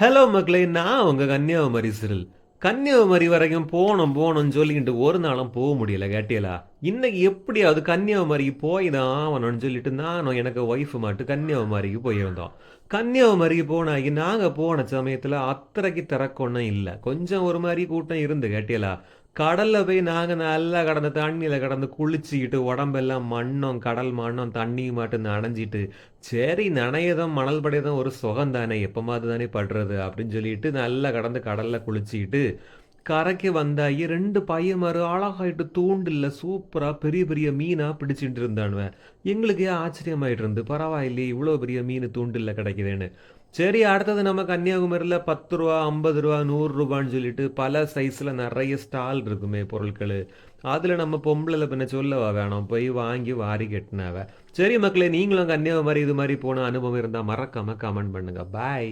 Hello மக்களே நான் உங்க கன்னியாகுமரி சிறில். கன்னியாகுமரி வரைக்கும் போனோம் போனோம்னு சொல்லிக்கிட்டு ஒரு நாளும் போக முடியல கேட்டியலா? இன்னைக்கு எப்படியாவது கன்னியாகுமரிக்கு போய் தான் ஆகணும்னு சொல்லிட்டு நானும் எனக்கு ஒய்ஃப் மட்டும் கன்னியாகுமரிக்கு போயிருந்தோம். கன்னியாகுமரிக்கு போனாக்கி நாங்கள் போன சமயத்தில் அத்தனைக்கு திறக்கொன்னும் இல்லை. கொஞ்சம் ஒரு மாதிரி கூட்டம் இருந்து கேட்டியலா? கடலில் போய் நாங்கள் நல்லா கடந்து தண்ணியில் கடந்து குளிச்சுக்கிட்டு உடம்பெல்லாம் மண்ணும் கடல் மண்ணும் தண்ணியும் மட்டும் நனைஞ்சிட்டு சரி நனையதும் மணல் படையதும் ஒரு சுகம் தானே எப்பமாவது தானே படுறது அப்படின்னு சொல்லிட்டு நல்லா கடந்து கடலில் குளிச்சுக்கிட்டு கரைக்கு வந்தாயி ரெண்டு பையன் மாதிரி அழகாயிட்டு தூண்டில்ல சூப்பராக பெரிய பெரிய மீனாக பிடிச்சிட்டு இருந்தானுவன் எங்களுக்கே ஆச்சரியமாயிட்டு இருந்து பரவாயில்லையே இவ்வளோ பெரிய மீன் தூண்டில்ல கிடைக்குதுன்னு. சரி அடுத்தது நம்ம கன்னியாகுமரியில் பத்து ரூபா ஐம்பது ரூபா நூறுரூபான்னு சொல்லிட்டு பல சைஸில் நிறைய ஸ்டால் இருக்குமே பொருட்கள். அதில் நம்ம பொம்பளை பின்ன சொல்லவா வேணாம் போய் வாங்கி வாரி கட்டினாவ. சரி மக்களே நீங்களும் கன்னியாகுமரி இது மாதிரி போன அனுபவம் இருந்தால் மறக்காமல் கமெண்ட் பண்ணுங்க. பாய்